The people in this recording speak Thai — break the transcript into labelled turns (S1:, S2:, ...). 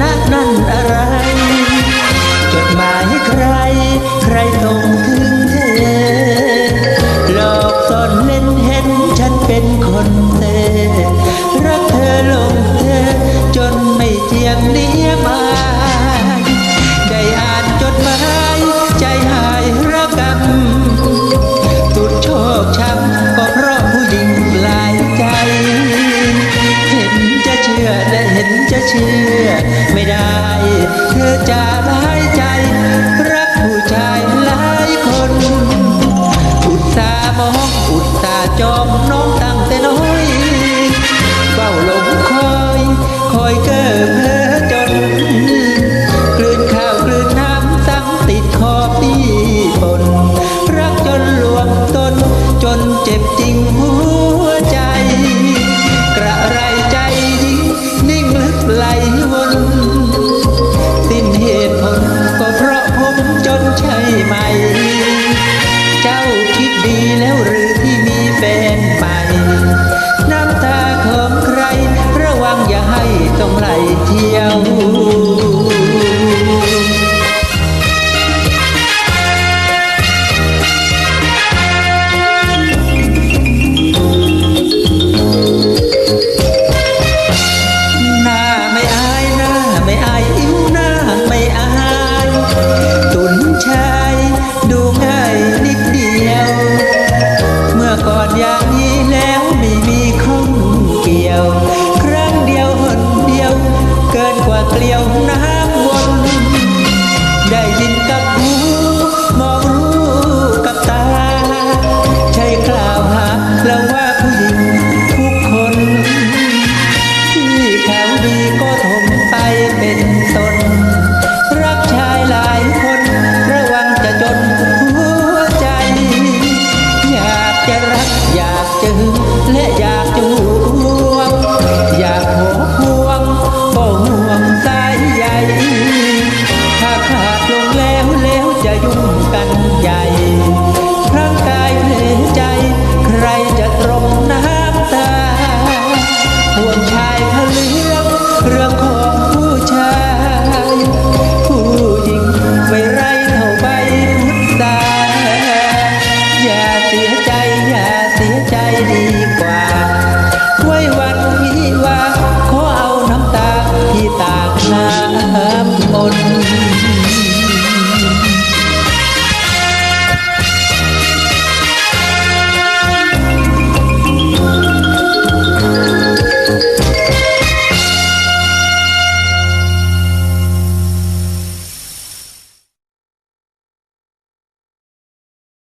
S1: นักนั่นอะไร จดหมายใคร ใครส่งถึงเธอหลอกซ่อนเล่นเห็นฉันเป็นคน นจะเชื่อ ไม่ได้ เธอจะร้ายใจ รักผู้ชายหลายคน อุตส่าห์มองอุตส่าห์จองน้องตั้งแต่น้อยเฝ้าหลงคอย คอยเก้อเพ้อจนกลืนข้าวกลืนน้ำซ้ำติดคอพี่ปนรักจนลวงตนจนเจ็บจริงหัว จ้าคิดดีแล้วหรือที่มีแฟนใหม่ น้ำตาของใคร ระวังอย่าให้ต้องไหลเที่ยว ว่าเกลียวน้ำวน ได้ยินกับหูมองรู้กับตา ใช่กล่าวหาแล้วว่าผู้หญิงทุกคน ที่แถวดีก็ถมไปเป็นตน รักชายหลายคนระวังจะจนหัวใจ อยากจะรักอยากจะหึงและอยากจู อ